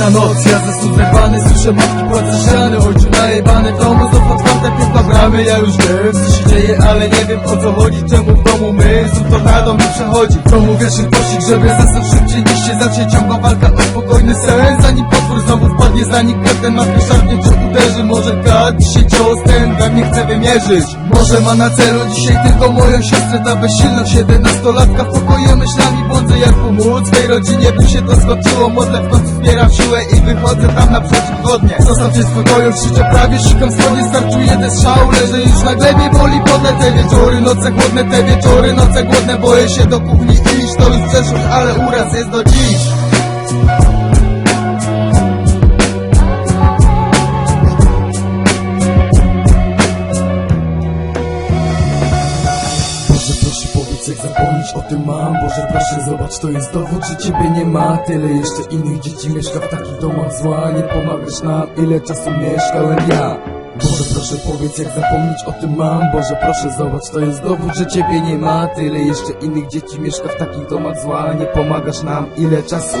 Kolejna noc, ja zespół zerwany Słyszę matki płacę ściany Ojcu najebane w domu Znów otwarte piękna bramy Ja już wiem co się dzieje Ale nie wiem o co chodzi Czemu w domu my Znów tornado mi przechodzi. W domu wieszy pościg Żeby zasnąć szybciej niż się zacznie Ciągła walka o spokojny sen Zanim potwór znowu wpadnie Zanim ten ma szarpnie czy uderzy Może gad się cios ten we mnie chce wymierzyć. Może ma na celu dzisiaj tylko moją siostrę Ta bezsilność siedemnastolatka. W pokoju myślami błądzę jak pomóc Swej rodzinie by się to skończyło Modlę w końcu zbieram siłę i wychodzę tam naprzeciw godnie Zostawcie w spokoju, krzyczę prawie Szukam spodnie, starczu jeden strzał Leżę już na glebie, boli podle te wieczory. Noce głodne, te wieczory, noce głodne Boję się do kuchni iść, to już przeszłość Ale uraz jest do dziś jak zapomnieć o tym mam Boże proszę zobacz to jest dowód, że ciebie nie ma. Tyle jeszcze innych dzieci mieszka w takich domach zła. Nie pomagasz nam, ile czasu mieszkałem ja. Boże proszę powiedz jak zapomnieć o tym mam. Boże proszę zobacz to jest dowód, że ciebie nie ma. Tyle jeszcze innych dzieci mieszka w takich domach zła. Nie pomagasz nam, ile czasu